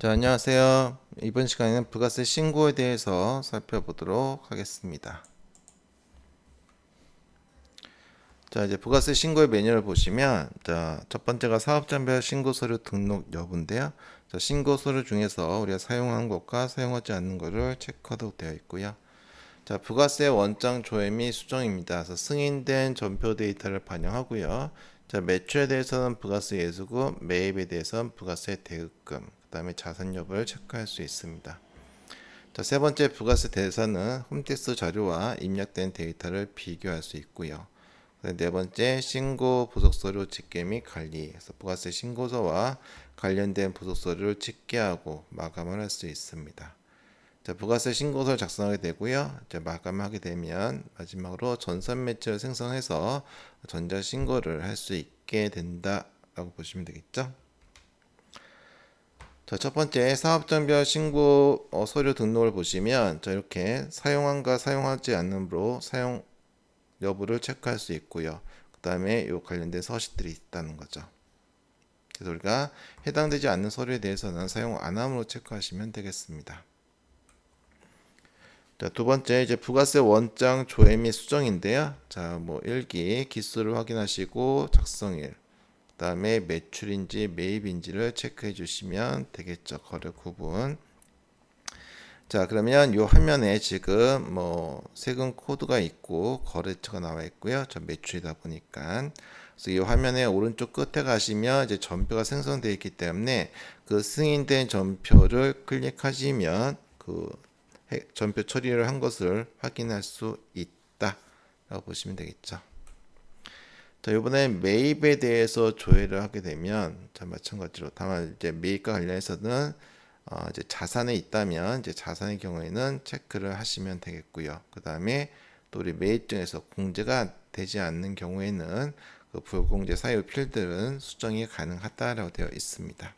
자, 안녕하세요. 이번 시간에는 부가세 신고에 대해서 살펴보도록 하겠습니다. 자, 이제 부가세 신고의 매뉴얼을 보시면, 자, 첫 번째가 사업장별 신고 서류 등록 여부인데요. 자, 신고 서류 중에서 우리가 사용한 것과 사용하지 않는 것을 체크하도록 되어 있고요. 자, 부가세 원장 조회 및 수정입니다. 그래서 승인된 전표 데이터를 반영하고요. 자, 매출에 대해서는 부가세 예수고 매입에 대해서는 부가세 대급금, 그다음에 자산 여부를 체크할 수 있습니다. 자, 세 번째 부가세 대사는 홈택스 자료와 입력된 데이터를 비교할 수 있고요. 네 번째 신고 부속서류 집계 및 관리. 그래서 부가세 신고서와 관련된 부속서류를 집계하고 마감을 할 수 있습니다. 자, 부가세 신고서를 작성하게 되고요. 이제 마감하게 되면 마지막으로 전산 매체를 생성해서 전자 신고를 할 수 있게 된다라고 보시면 되겠죠. 자, 첫 번째 사업장별 신고 어, 서류 등록을 보시면 자, 이렇게 사용한과 사용하지 않는으로 사용 여부를 체크할 수 있고요. 그 다음에 이 관련된 서식들이 있다는 거죠. 그래서 우리가 해당되지 않는 서류에 대해서는 사용 안 함으로 체크하시면 되겠습니다. 자, 두 번째 이제 부가세 원장 조회 및 수정인데요. 자, 뭐 일기 기수를 확인하시고 작성일, 그 다음에 매출인지 매입인지를 체크해 주시면 되겠죠. 거래 구분. 자, 그러면 요 화면에 지금 뭐 세금 코드가 있고 거래처가 나와 있고요. 저 매출이다 보니까 그래서 이 화면에 오른쪽 끝에 가시면 이제 전표가 생성되어 있기 때문에 그 승인된 전표를 클릭하시면 그 전표 처리를 한 것을 확인할 수 있다라고 보시면 되겠죠. 자, 이번에 매입에 대해서 조회를 하게 되면 자, 마찬가지로 다만 이제 매입과 관련해서는 어, 이제 자산에 있다면 이제 자산의 경우에는 체크를 하시면 되겠고요. 그 다음에 또 우리 매입증에서 공제가 되지 않는 경우에는 그 불공제 사유 필들은 수정이 가능하다라고 되어 있습니다.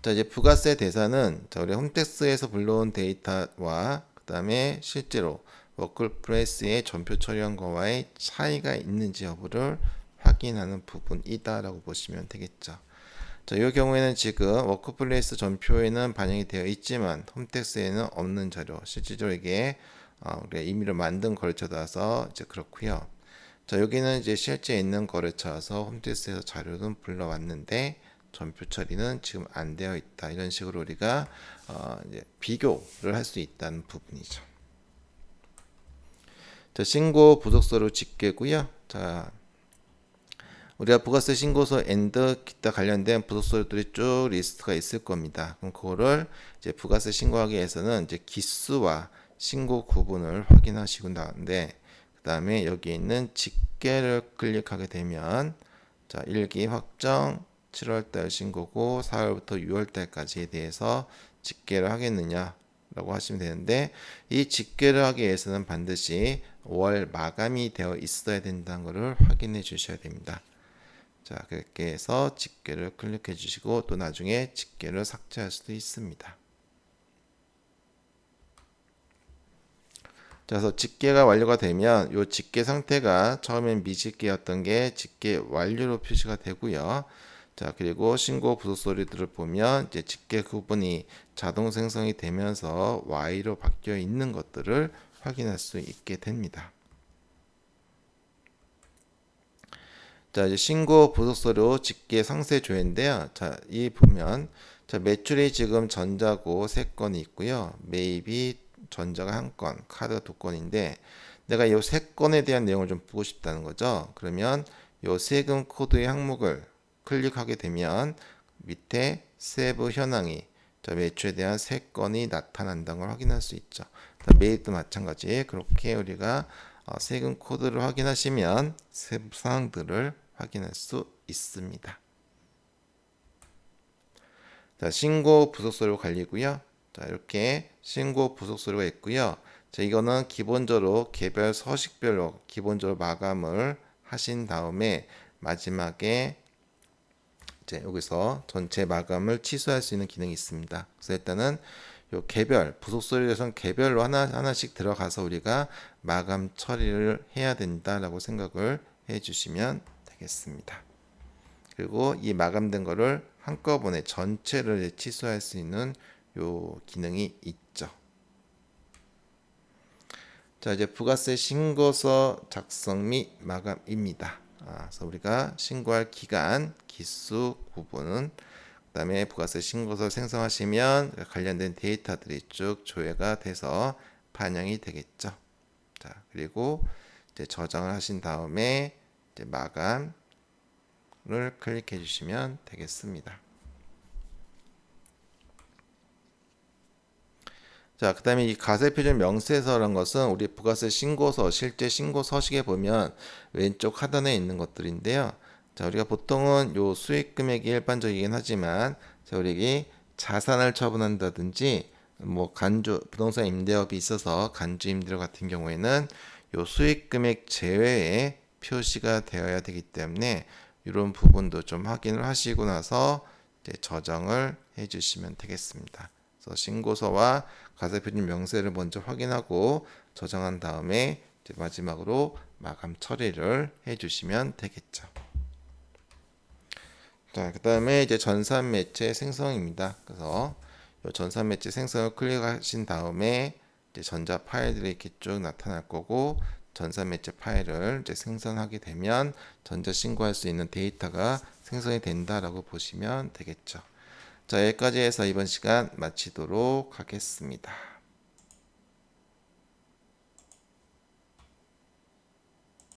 자 이제 부가세 대사는 자 우리 홈택스에서 불러온 데이터와 그 다음에 실제로 워크플레이스의 전표 처리한 거와의 차이가 있는지 여부를 확인하는 부분이다라고 보시면 되겠죠. 자, 이 경우에는 지금 워크플레이스 전표에는 반영이 되어 있지만 홈택스에는 없는 자료, 실질적으로 이게 어, 우리가 만든 거래처라서 이제 그렇고요. 자, 여기는 이제 실제 있는 거래처라서 홈택스에서 자료는 불러왔는데 전표 처리는 지금 안 되어 있다. 이런 식으로 우리가 어 비교를 할 수 있다는 부분이죠. 자, 신고 부속서로 집계고요. 자, 우리가 부가세 신고서 엔드 기타 관련된 부속서류들이 쭉 리스트가 있을 겁니다. 그럼 그거를 이제 부가세 신고하기 위해서는 이제 기수와 신고 구분을 확인하시고 나는데 그 다음에 여기 있는 집계를 클릭하게 되면 자 일기 확정 7월달 신고고 4월부터 6월달까지에 대해서 집계를 하겠느냐 라고 하시면 되는데 이 집계를 하기 위해서는 반드시 월 마감이 되어 있어야 된다는 것을 확인해 주셔야 됩니다. 자 그렇게 해서 집계를 클릭해 주시고 또 나중에 집계를 삭제할 수도 있습니다. 자, 그래서 집계가 완료가 되면 이 집계 상태가 처음엔 미집계였던 게 집계 완료로 표시가 되고요. 자, 그리고 신고 부속 소리들을 보면 이제 집계 구분이 자동 생성이 되면서 Y로 바뀌어 있는 것들을 확인할 수 있게 됩니다. 자, 이제 신고 부속 서류 집계 상세 조회인데요. 자, 이 보면 자, 매출이 지금 전자고 세 건이 있고요. 매입이 전자가 한 건, 카드가 두 건인데 내가 이세 건에 대한 내용을 좀 보고 싶다는 거죠. 그러면 이 세금 코드의 항목을 클릭하게 되면 밑에 세부 현황이 자, 매출에 대한 세 건이 나타난다는 걸 확인할 수 있죠. 매입도 마찬가지 그렇게 우리가 어, 세금 코드를 확인하시면 세부 사항들을 확인할 수 있습니다. 자, 신고 부속서류 관리고요. 자, 이렇게 신고 부속서류가 있고요. 자, 이거는 기본적으로 개별 서식별로 기본적으로 마감을 하신 다음에 마지막에 이제 여기서 전체 마감을 취소할 수 있는 기능이 있습니다. 그래서 일단은 요 개별 부속 서류에선 개별로 하나 하나씩 들어가서 우리가 마감 처리를 해야 된다라고 생각을 해주시면 되겠습니다. 그리고 이 마감된 거를 한꺼번에 전체를 취소할 수 있는 요 기능이 있죠. 자 이제 부가세 신고서 작성 및 마감입니다. 아, 그래서 우리가 신고할 기간, 기수, 구분은 그다음에 부가세 신고서 생성하시면 관련된 데이터들이 쭉 조회가 돼서 반영이 되겠죠. 자 그리고 이제 저장을 하신 다음에 이제 마감을 클릭해 주시면 되겠습니다. 자, 그 다음에 이 가세표준 명세서란 것은 우리 부가세 신고서, 실제 신고 서식에 보면 왼쪽 하단에 있는 것들인데요. 자, 우리가 보통은 요 수익 금액이 일반적이긴 하지만, 자, 우리 자산을 처분한다든지, 뭐 간주, 부동산 임대업이 있어서 간주 임대료 같은 경우에는 요 수익 금액 제외에 표시가 되어야 되기 때문에 이런 부분도 좀 확인을 하시고 나서 이제 저장을 해 주시면 되겠습니다. 그래서 신고서와 가세표준 명세를 먼저 확인하고 저장한 다음에 마지막으로 마감 처리를 해주시면 되겠죠. 자, 그 다음에 이제 전산 매체 생성입니다. 그래서 이 전산 매체 생성을 클릭하신 다음에 이제 전자 파일들이 이렇게 쭉 나타날 거고 전산 매체 파일을 이제 생성하게 되면 전자 신고할 수 있는 데이터가 생성이 된다라고 보시면 되겠죠. 자, 여기까지 해서 이번 시간 마치도록 하겠습니다.